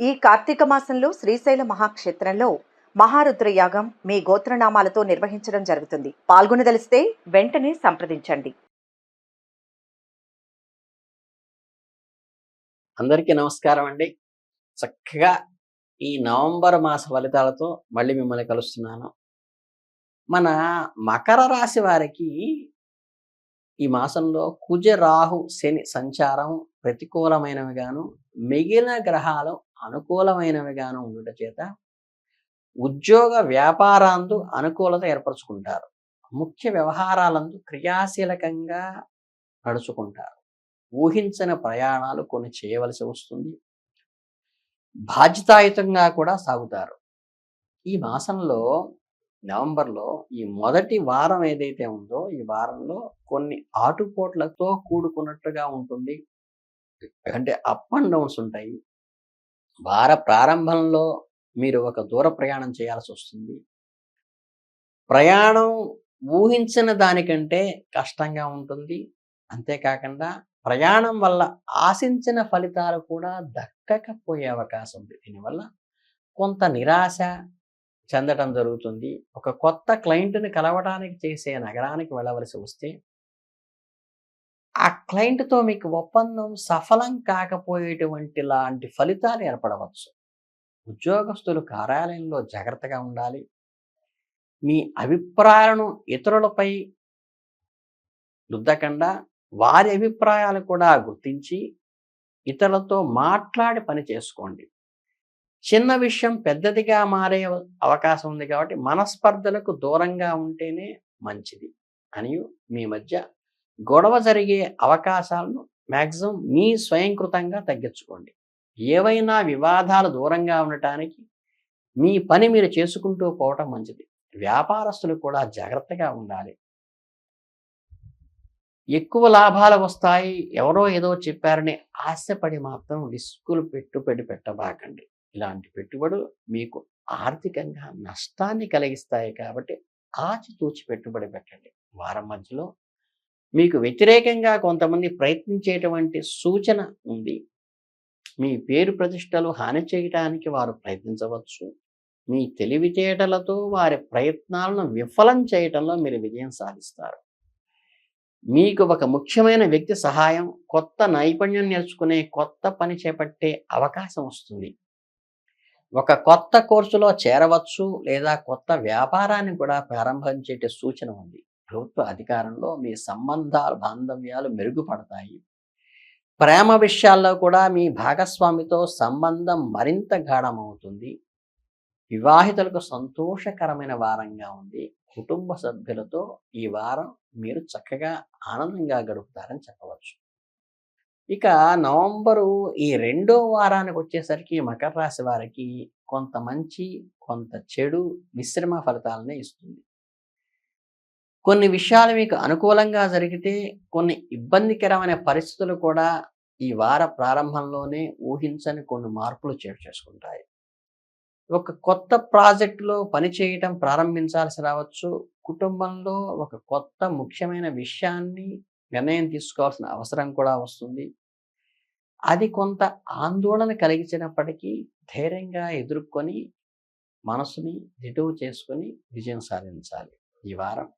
ఈ కార్తీక మాసంలో శ్రీశైల మహాక్షేత్రంలో మహారుద్ర యాగం మీ గోత్రనామాలతో నిర్వహించడం జరుగుతుంది. పాల్గొనదలిస్తే వెంటనే సంప్రదించండి. అందరికీ నమస్కారం అండి. చక్కగా ఈ నవంబర్ మాస ఫలితాలతో మళ్ళీ మిమ్మల్ని కలుస్తున్నాను. మన మకర రాశి వారికి ఈ మాసంలో కుజ రాహు శని సంచారం ప్రతికూలమైనవి గాను మిగిలిన గ్రహాలు అనుకూలమైనవిగాను ఉండట చేత ఉద్యోగ వ్యాపారాందు అనుకూలత ఏర్పరచుకుంటారు. ముఖ్య వ్యవహారాలందు క్రియాశీలకంగా నడుచుకుంటారు. ఊహించని ప్రయాణాలు కొన్ని చేయవలసి వస్తుంది. బాధ్యతాయుతంగా కూడా సాగుతారు. ఈ మాసంలో నవంబర్లో ఈ మొదటి వారం ఏదైతే ఉందో ఈ వారంలో కొన్ని ఆటుపోట్లతో కూడుకున్నట్టుగా ఉంటుంది. అంటే అప్ అండ్ డౌన్స్ ఉంటాయి. వార ప్రారంభంలో మీరు ఒక దూర ప్రయాణం చేయాల్సి వస్తుంది. ప్రయాణం ఊహించిన దానికంటే కష్టంగా ఉంటుంది. అంతేకాకుండా ప్రయాణం వల్ల ఆశించిన ఫలితాలు కూడా దక్కకపోయే అవకాశం ఉంది. దీనివల్ల కొంత నిరాశ చెందడం జరుగుతుంది. ఒక కొత్త క్లయింట్ని కలవడానికి చేసే నగరానికి వెళ్ళవలసి వస్తే ఆ క్లయింట్తో మీకు ఒప్పందం సఫలం కాకపోయేటువంటి లాంటి ఫలితాలు ఏర్పడవచ్చు. ఉద్యోగస్తులు కార్యాలయంలో జాగ్రత్తగా ఉండాలి. మీ అభిప్రాయాలను ఇతరులపై రుద్దకుండా వారి అభిప్రాయాలు కూడా గుర్తించి ఇతరులతో మాట్లాడి పని చేసుకోండి. చిన్న విషయం పెద్దదిగా మారే అవకాశం ఉంది కాబట్టి మనస్పర్ధలకు దూరంగా ఉంటేనే మంచిది. అని మీ మధ్య గొడవ జరిగే అవకాశాలను మ్యాక్సిమం మీ స్వయంకృతంగా తగ్గించుకోండి. ఏవైనా వివాదాలు దూరంగా ఉండటానికి మీ పని మీరు చేసుకుంటూ పోవటం మంచిది. వ్యాపారస్తులు కూడా జాగ్రత్తగా ఉండాలి. ఎక్కువ లాభాలు వస్తాయి. ఎవరో ఏదో చెప్పారని ఆశపడి మాత్రం రిస్కులు పెట్టుబడి పెట్టబాకండి. ఇలాంటి పెట్టుబడులు మీకు ఆర్థికంగా నష్టాన్ని కలిగిస్తాయి కాబట్టి ఆచితూచి పెట్టుబడి పెట్టండి. వారం మధ్యలో మీకు వ్యతిరేకంగా కొంతమంది ప్రయత్నించేటువంటి సూచన ఉంది. మీ పేరు ప్రతిష్టలు హాని చేయటానికి వారు ప్రయత్నించవచ్చు. మీ తెలివితేటలతో వారి ప్రయత్నాలను విఫలం చేయటంలో మీరు విజయం సాధిస్తారు. మీకు ఒక ముఖ్యమైన వ్యక్తి సహాయం కొత్త నైపుణ్యం నేర్చుకునే కొత్త పని చేపట్టే అవకాశం వస్తుంది. ఒక కొత్త కోర్సులో చేరవచ్చు లేదా కొత్త వ్యాపారాన్ని కూడా ప్రారంభించే సూచన ఉంది. ప్రభుత్వ అధికారంలో మీ సంబంధాలు బాంధవ్యాలు మెరుగుపడతాయి. ప్రేమ విషయాల్లో కూడా మీ భాగస్వామితో సంబంధం మరింత గాఢమవుతుంది. వివాహితులకు సంతోషకరమైన వారంగా ఉంది. కుటుంబ సభ్యులతో ఈ వారం మీరు చక్కగా ఆనందంగా గడుపుతారని చెప్పవచ్చు. ఇక నవంబరు ఈ రెండో వారానికి వచ్చేసరికి మకర రాశి వారికి కొంత మంచి కొంత చెడు మిశ్రమ ఫలితాలనే ఇస్తుంది. కొన్ని విషయాలు మీకు అనుకూలంగా జరిగితే కొన్ని ఇబ్బందికరమైన పరిస్థితులు కూడా ఈ వార ప్రారంభంలోనే ఊహించని కొన్ని మార్పులు చేటు చేసుకుంటాయి. ఒక కొత్త ప్రాజెక్టులో పనిచేయటం ప్రారంభించాల్సి రావచ్చు. కుటుంబంలో ఒక కొత్త ముఖ్యమైన విషయాన్ని నిర్ణయం తీసుకోవాల్సిన అవసరం కూడా వస్తుంది. అది కొంత ఆందోళన కలిగించినప్పటికీ ధైర్యంగా ఎదుర్కొని మనసుని దిటువు చేసుకొని విజయం సాధించాలి ఈ వారం.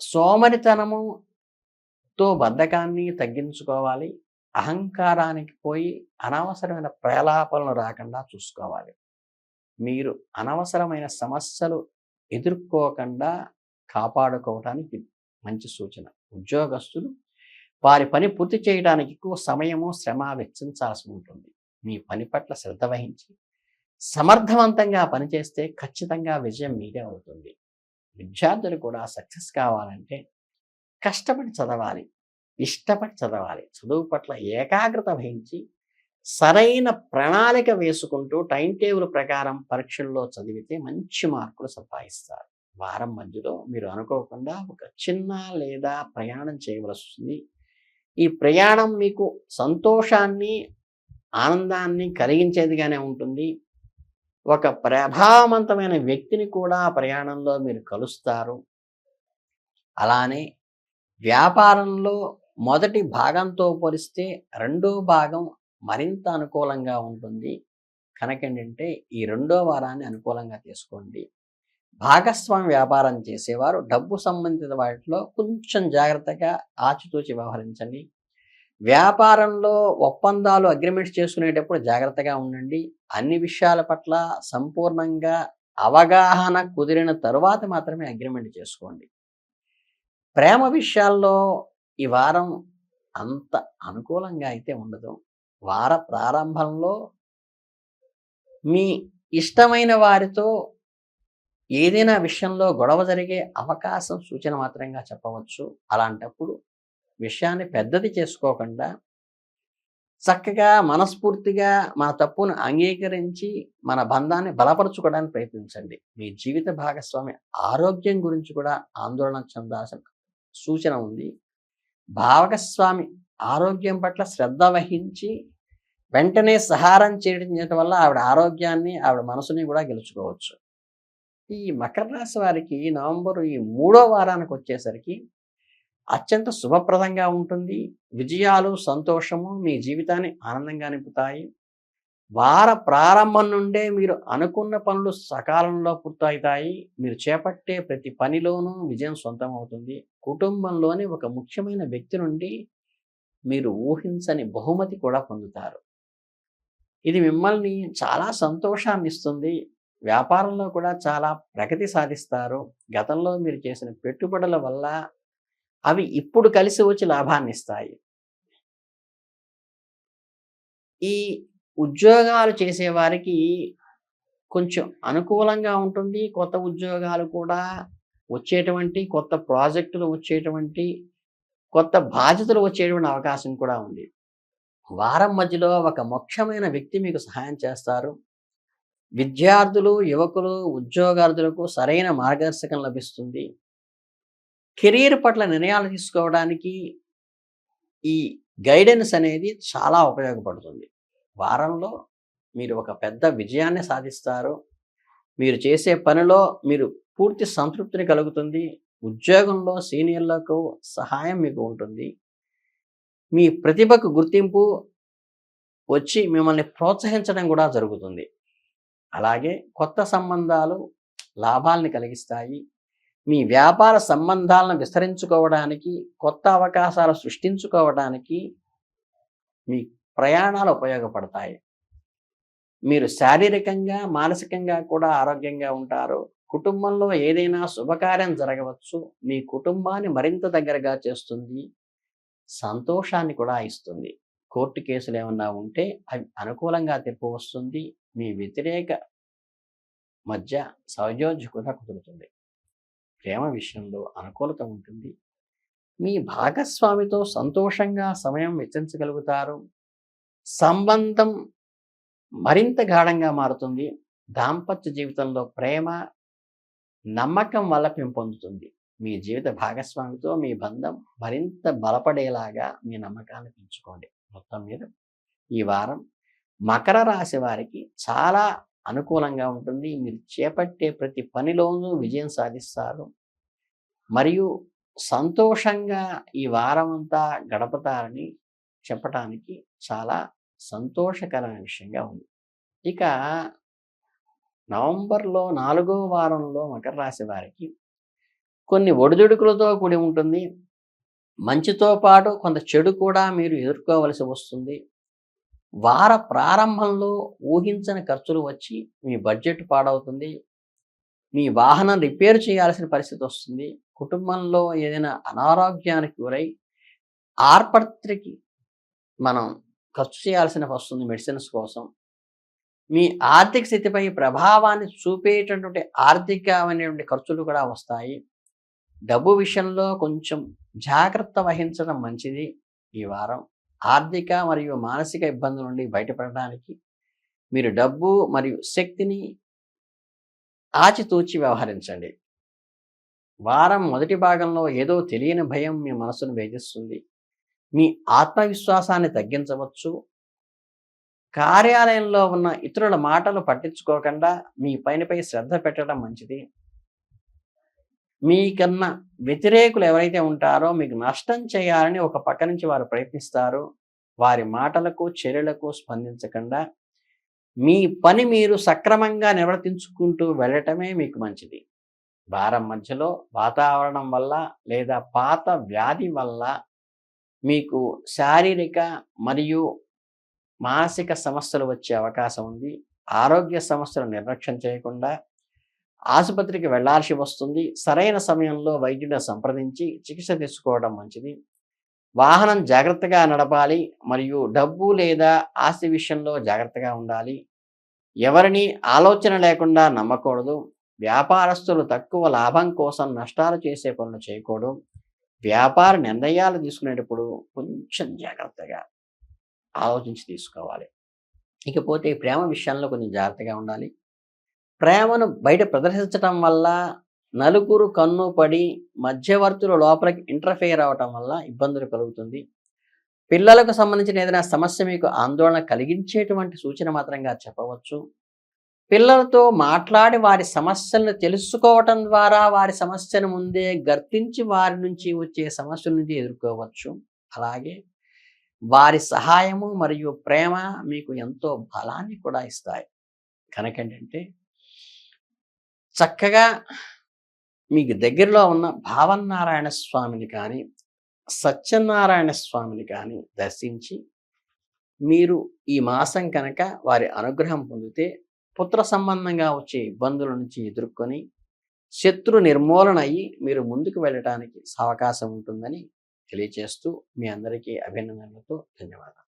సోమరితనముతో బద్ధకాన్ని తగ్గించుకోవాలి. అహంకారానికి పోయి అనవసరమైన ప్రలాపాలను రాకుండా చూసుకోవాలి. మీరు అనవసరమైన సమస్యలు ఎదుర్కోకుండా కాపాడుకోవటానికి మంచి సూచన. ఉద్యోగస్తులు వారి పని పూర్తి చేయడానికి ఎక్కువ సమయము శ్రమ వెచ్చించాల్సి ఉంటుంది. మీ పని పట్ల శ్రద్ధ వహించి సమర్థవంతంగా పనిచేస్తే ఖచ్చితంగా విజయం మీదే అవుతుంది. విద్యార్థులు కూడా సక్సెస్ కావాలంటే కష్టపడి చదవాలి ఇష్టపడి చదవాలి. చదువు పట్ల ఏకాగ్రత వహించి సరైన ప్రణాళిక వేసుకుంటూ టైం టేబుల్ ప్రకారం పరీక్షల్లో చదివితే మంచి మార్కులు సంపాదిస్తారు. వారం మధ్యలో మీరు అనుకోకుండా ఒక చిన్న లేదా ప్రయాణం చేయవలసి వస్తుంది ఈ ప్రయాణం మీకు సంతోషాన్ని ఆనందాన్ని కలిగించేదిగానే ఉంటుంది. ఒక ప్రభావవంతమైన వ్యక్తిని కూడా ప్రయాణంలో మీరు కలుస్తారు. అలానే వ్యాపారంలో మొదటి భాగంతో పోలిస్తే రెండో భాగం మరింత అనుకూలంగా ఉంటుంది. కనుక ఏంటంటే ఈ రెండో వారాన్ని అనుకూలంగా తీసుకోండి. భాగస్వామి వ్యాపారం చేసేవారు డబ్బు సంబంధిత వాటిలో కొంచెం జాగ్రత్తగా ఆచితూచి వ్యవహరించండి. వ్యాపారంలో ఒప్పందాలు అగ్రిమెంట్స్ చేసుకునేటప్పుడు జాగ్రత్తగా ఉండండి. అన్ని విషయాల పట్ల సంపూర్ణంగా అవగాహన కుదిరిన తరువాత మాత్రమే అగ్రిమెంట్ చేసుకోండి. ప్రేమ విషయాల్లో ఈ వారం అంత అనుకూలంగా అయితే ఉండదు. వార ప్రారంభంలో మీ ఇష్టమైన వారితో ఏదైనా విషయంలో గొడవ జరిగే అవకాశం సూచన మాత్రంగా చెప్పవచ్చు. అలాంటప్పుడు విషయాన్ని పెద్దది చేసుకోకుండా చక్కగా మనస్ఫూర్తిగా మన తప్పును అంగీకరించి మన బంధాన్ని బలపరుచుకోవడానికి ప్రయత్నించండి. మీ జీవిత భాగస్వామి ఆరోగ్యం గురించి కూడా ఆందోళన చెందాల్సిన సూచన ఉంది. భాగస్వామి ఆరోగ్యం పట్ల శ్రద్ధ వహించి వెంటనే సహారం చేయడం వల్ల ఆవిడ ఆరోగ్యాన్ని ఆవిడ మనసుని కూడా గెలుచుకోవచ్చు. ఈ మకర రాశి వారికి నవంబర్ ఈ మూడో వారానికి వచ్చేసరికి అత్యంత శుభప్రదంగా ఉంటుంది. విజయాలు సంతోషము మీ జీవితాన్ని ఆనందంగా నింపుతాయి. వార ప్రారంభం నుండే మీరు అనుకున్న పనులు సకాలంలో పూర్తవుతాయి. మీరు చేపట్టే ప్రతి పనిలోనూ విజయం సొంతం అవుతుంది కుటుంబంలోని ఒక ముఖ్యమైన వ్యక్తి నుండి మీరు ఊహించని బహుమతి కూడా పొందుతారు. ఇది మిమ్మల్ని చాలా సంతోషాన్ని ఇస్తుంది. వ్యాపారంలో కూడా చాలా ప్రగతి సాధిస్తారు. గతంలో మీరు చేసిన పెట్టుబడుల వల్ల అవి ఇప్పుడు కలిసి వచ్చి లాభాన్ని ఇస్తాయి. ఈ ఉద్యోగాలు చేసేవారికి కొంచెం అనుకూలంగా ఉంటుంది. కొత్త ఉద్యోగాలు కూడా వచ్చేటువంటి కొత్త ప్రాజెక్టులు వచ్చేటువంటి కొత్త బాధ్యతలు వచ్చేటువంటి అవకాశం కూడా ఉంది. వారం మధ్యలో ఒక ముఖ్యమైన వ్యక్తి మీకు సహాయం చేస్తారు. విద్యార్థులు యువకులు ఉద్యోగార్థులకు సరైన మార్గదర్శకం లభిస్తుంది. కెరీర్ పట్ల నిర్ణయాలు తీసుకోవడానికి ఈ గైడెన్స్ అనేది చాలా ఉపయోగపడుతుంది. వారంలో మీరు ఒక పెద్ద విజయాన్ని సాధిస్తారు. మీరు చేసే పనిలో మీరు పూర్తి సంతృప్తిని కలుగుతుంది. ఉద్యోగంలో సీనియర్లకు సహాయం మీకు ఉంటుంది. మీ ప్రతిభకు గుర్తింపు వచ్చి మిమ్మల్ని ప్రోత్సహించడం కూడా జరుగుతుంది. అలాగే కొత్త సంబంధాలు లాభాలని కలిగిస్తాయి. మీ వ్యాపార సంబంధాలను విస్తరించుకోవడానికి కొత్త అవకాశాలు సృష్టించుకోవడానికి మీ ప్రయాణాలు ఉపయోగపడతాయి. మీరు శారీరకంగా మానసికంగా కూడా ఆరోగ్యంగా ఉంటారు. కుటుంబంలో ఏదైనా శుభకార్యం జరగవచ్చు. మీ కుటుంబాన్ని మరింత దగ్గరగా చేస్తుంది. సంతోషాన్ని కూడా ఇస్తుంది. కోర్టు కేసులు ఏమన్నా ఉంటే అవి అనుకూలంగా తెప్పు వస్తుంది. మీ వ్యతిరేక మధ్య సౌజోజ్య కూడా కుదురుతుంది. ప్రేమ విషయంలో అనుకూలత ఉంటుంది. మీ భాగస్వామితో సంతోషంగా సమయం వెచ్చించగలుగుతారు. సంబంధం మరింత గాఢంగా మారుతుంది. దాంపత్య జీవితంలో ప్రేమ నమ్మకం వల్ల పెంపొందుతుంది. మీ జీవిత భాగస్వామితో మీ బంధం మరింత బలపడేలాగా మీ నమ్మకాన్ని పెంచుకోండి. మొత్తం మీద ఈ వారం మకర రాశి వారికి చాలా అనుకూలంగా ఉంటుంది. మీరు చేపట్టే ప్రతి పనిలోనూ విజయం సాధిస్తారు. మరియు సంతోషంగా ఈ వారం అంతా గడపతారని చెప్పటానికి చాలా సంతోషకరమైన విషయంగా ఉంది. ఇక నవంబర్లో నాలుగో వారంలో మకర రాశి వారికి కొన్ని ఒడిదుడుకులతో కూడి ఉంటుంది. మంచితో పాటు కొంత చెడు కూడా మీరు ఎదుర్కోవలసి వస్తుంది. వార ప్రారంభంలో ఊహించని ఖర్చులు వచ్చి మీ బడ్జెట్ పాడవుతుంది. మీ వాహనం రిపేర్ చేయాల్సిన పరిస్థితి వస్తుంది. కుటుంబంలో ఏదైనా అనారోగ్యానికి గురై ఆర్పత్రికి మనం ఖర్చు చేయాల్సిన వస్తుంది మెడిసిన్స్ కోసం. మీ ఆర్థిక స్థితిపై ప్రభావాన్ని చూపేటటువంటి ఆర్థికమైనటువంటి ఖర్చులు కూడా వస్తాయి. డబ్బు విషయంలో కొంచెం జాగ్రత్త వహించడం మంచిది ఈ వారం. ఆర్థిక మరియు మానసిక ఇబ్బందుల నుండి బయటపడడానికి మీరు డబ్బు మరియు శక్తిని ఆచితూచి వ్యవహరించండి. వారం మొదటి భాగంలో ఏదో తెలియని భయం మీ మనసును వేధిస్తుంది. మీ ఆత్మవిశ్వాసాన్ని తగ్గించవచ్చు. కార్యాలయంలో ఉన్న ఇతరుల మాటలు పట్టించుకోకుండా మీ పైనపై శ్రద్ధ పెట్టడం మంచిది. మీకన్నా వ్యతిరేకులు ఎవరైతే ఉంటారో మీకు నష్టం చేయాలని ఒక పక్క నుంచి వారు ప్రయత్నిస్తారు. వారి మాటలకు చర్యలకు స్పందించకుండా మీ పని మీరు సక్రమంగా నిర్వర్తించుకుంటూ వెళ్ళటమే మీకు మంచిది. వారం మధ్యలో వాతావరణం వల్ల లేదా పాత వ్యాధి వల్ల మీకు శారీరక మరియు మానసిక సమస్యలు వచ్చే అవకాశం ఉంది. ఆరోగ్య సమస్యలు నిర్లక్ష్యం చేయకుండా ఆసుపత్రికి వెళ్ళాల్సి వస్తుంది. సరైన సమయంలో వైద్యుడిని సంప్రదించి చికిత్స తీసుకోవడం మంచిది. వాహనం జాగ్రత్తగా నడపాలి మరియు డబ్బు లేదా ఆస్తి విషయంలో జాగ్రత్తగా ఉండాలి. ఎవరిని ఆలోచన లేకుండా నమ్మకూడదు. వ్యాపారస్తులు తక్కువ లాభం కోసం నష్టాలు చేసే పనులు చేయకూడదు. వ్యాపార నిర్ణయాలు తీసుకునేటప్పుడు కొంచెం జాగ్రత్తగా ఆలోచించి తీసుకోవాలి. ఇకపోతే ప్రేమ విషయంలో కొంచెం జాగ్రత్తగా ఉండాలి. ప్రేమను బయట ప్రదర్శించటం వల్ల నలుగురు కన్ను పడి మధ్యవర్తులు లోపలికి ఇంటర్ఫియర్ అవటం వల్ల ఇబ్బందులు కలుగుతుంది. పిల్లలకు సంబంధించిన ఏదైనా సమస్య మీకు ఆందోళన కలిగించేటువంటి సూచన మాత్రంగా చెప్పవచ్చు. పిల్లలతో మాట్లాడి వారి సమస్యలను తెలుసుకోవటం ద్వారా వారి సమస్యను ముందే గర్తించి వారి నుంచి వచ్చే సమస్యల నుంచి ఎదుర్కోవచ్చు. అలాగే వారి సహాయము మరియు ప్రేమ మీకు ఎంతో బలాన్ని కూడా ఇస్తాయి. కనుక ఏంటంటే చక్కగా మీకు దగ్గరలో ఉన్న భావనారాయణ స్వామిని కానీ సత్యనారాయణ స్వామిని కానీ దర్శించి మీరు ఈ మాసం కనుక వారి అనుగ్రహం పొందితే పుత్ర సంబంధంగా వచ్చే ఇబ్బందుల నుంచి ఎదుర్కొని శత్రు నిర్మూలన అయ్యి మీరు ముందుకు వెళ్ళటానికి అవకాశం ఉంటుందని తెలియచేస్తూ మీ అందరికీ అభినందనలతో ధన్యవాదాలు.